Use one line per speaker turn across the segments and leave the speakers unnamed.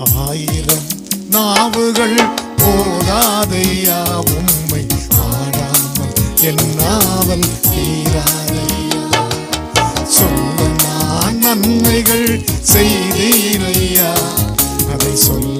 ஆயிரம் நாவுகள் போதாதையா? உண்மை ஆடாமல் என்னாவல் தீராதையா? சொல்ல நான் நன்மைகள் செய்தீரையா? அதை சொல்ல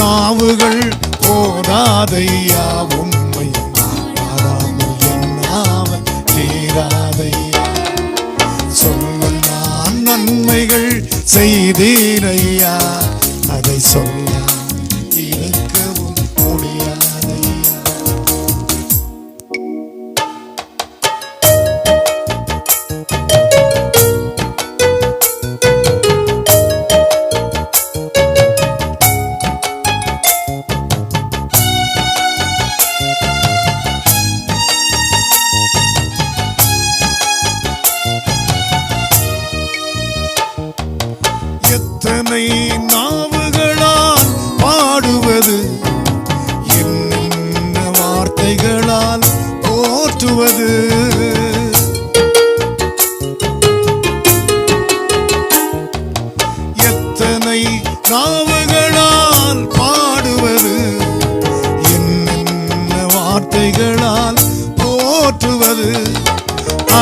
நாவுகள் போதாதையா? உண்மை பாடாமல் என்னாமல் தீராதையா சொல்ல நான் நன்மைகள் செய்தீரையா அதை சொல்ல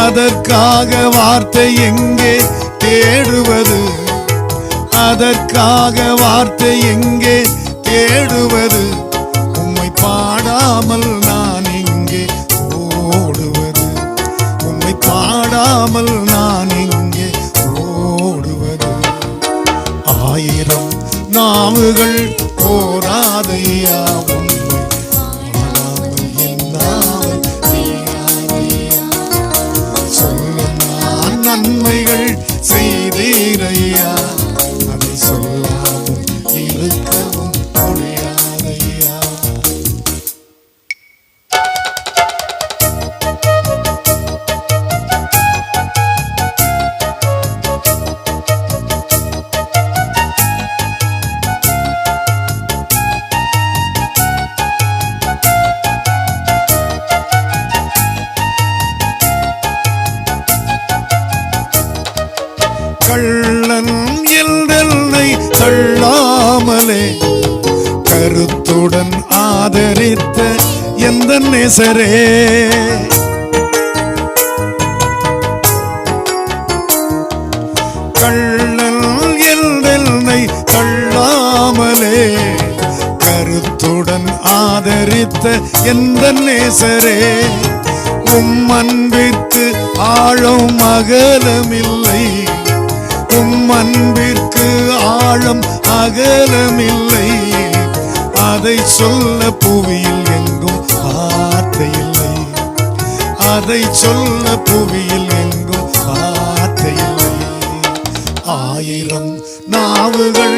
அதற்காக வார்த்தை எங்கே தேடுவது? அதற்காக வார்த்தை எங்கே தேடுவது? உம்மை பாடாமல் நான் எங்கே ஓடுவது? உம்மை பாடாமல் நான் எங்கே ஓடுவது? ஆயிரம் நாவுகள் போராதையா உம்மை நம்மை கள்ளன் எல்லை தள்ளாமலே கருத்துடன் ஆதரித்த எந்த நேசரே? கள்ளன் எல்லை தள்ளாமலே கருத்துடன் ஆதரித்த எந்த நேசரே? உம் அன்பிற்கு ஆழம் அகலமில்லை. உம் அன்பிற்கு ஆழம் அகலமில்லை. அதை சொல்ல புவியில் எங்கும் வார்த்தை இல்லை அதை சொல்ல புவியில் எங்கும் வார்த்தை இல்லை ஆயிரம் நாவுகள்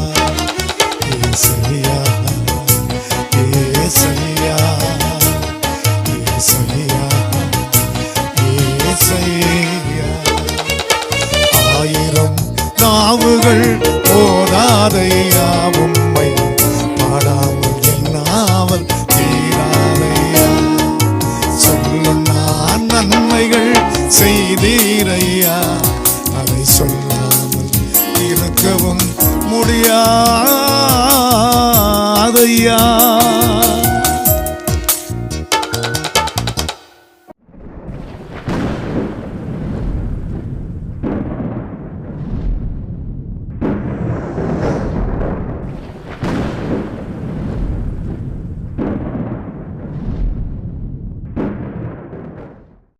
தீராதையாவும் பாடாமல் என்னாமல் தீராதையா. சொல்லும் நான் நன்மைகள் செய்தீரையா. அதை சொல்லாமல் இருக்கவும் முடியாதையா.